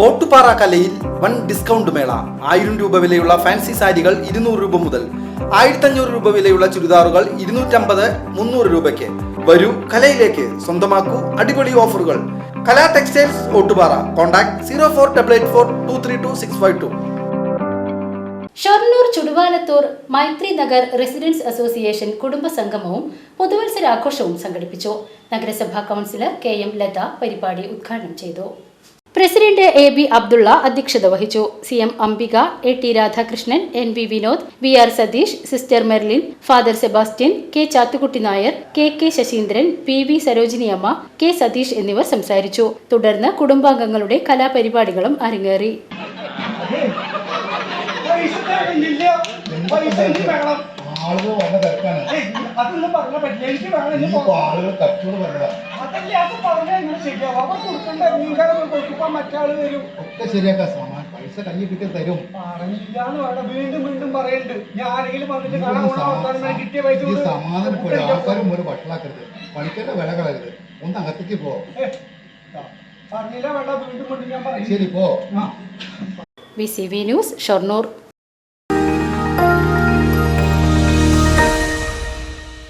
ഓട്ടുപാറ കലയിൽ വൻ ഡിസ്കൗണ്ട് മേള. ആയിരം രൂപ വിലയുള്ള ഫാൻസി സാരികൾ ഇരുന്നൂറ് രൂപ മുതൽ ആയിരത്തഞ്ഞൂറ് രൂപ വിലയുള്ള ചുരിദാറുകൾ ഇരുന്നൂറ്റമ്പത് മുന്നൂറ് രൂപയ്ക്ക്. വരൂ കലയിലേക്ക്. സ്വന്തമാക്കൂ അടിപൊളി ഓഫറുകൾ. Kala textiles Ottupara. Contact zero four double eight four two three two six five two. Shoranur Chuduvalathur Maithri Nagar residence association കുടുംബ സംഗമവും പുതുവത്സരാഘോഷവും സംഘടിപ്പിച്ചു. നഗരസഭാ കൗൺസിലർ കെ എം ലത പരിപാടി ഉദ്ഘാടനം ചെയ്തു. പ്രസിഡന്റ് എ ബി അബ്ദുള്ള അധ്യക്ഷത വഹിച്ചു. C M Ambika A T Radhakrishnan N V Vinod V R Satheesh sister Merlin father Sebastian K Chathukutty Nair K K Sasheendran P V Sarojiniyamma K Satheesh എന്നിവർ സംസാരിച്ചു. തുടർന്ന് കുടുംബാംഗങ്ങളുടെ കലാപരിപാടികളും അരങ്ങേറി. പൈസ അതൊന്നും പറഞ്ഞ പറ്റില്ല. എനിക്ക് വേണം. അതല്ലേ അത് പറഞ്ഞാൽ ഇങ്ങനെ ശരിയാവും. അവർ കൊടുക്കണ്ട മീൻകാരൻ കൊടുക്കുമ്പോ മറ്റാൾ വരും. ഒക്കെ ശരിയാക്കാം സമാൻ പൈസ കയ്യിൽ കിട്ടി തരും. പറഞ്ഞില്ലാന്ന് വേണ്ട. വീണ്ടും വീണ്ടും പറയണ്ട്. ഞാൻ ആരെങ്കിലും വന്നിട്ട് കാണാൻ കിട്ടിയ പൈസ സമാധാനപ്പെടും ആൾക്കാരും ഒരു വട്ടലാക്കരുത് പണിക്കേണ്ട വില കളയരുത്. ഒന്ന് അകത്തേക്ക് പോ. പറഞ്ഞില്ല വേണ്ട. വീണ്ടും വീണ്ടും ഞാൻ പറയും. ശരി പോ. V C V news Shoranur.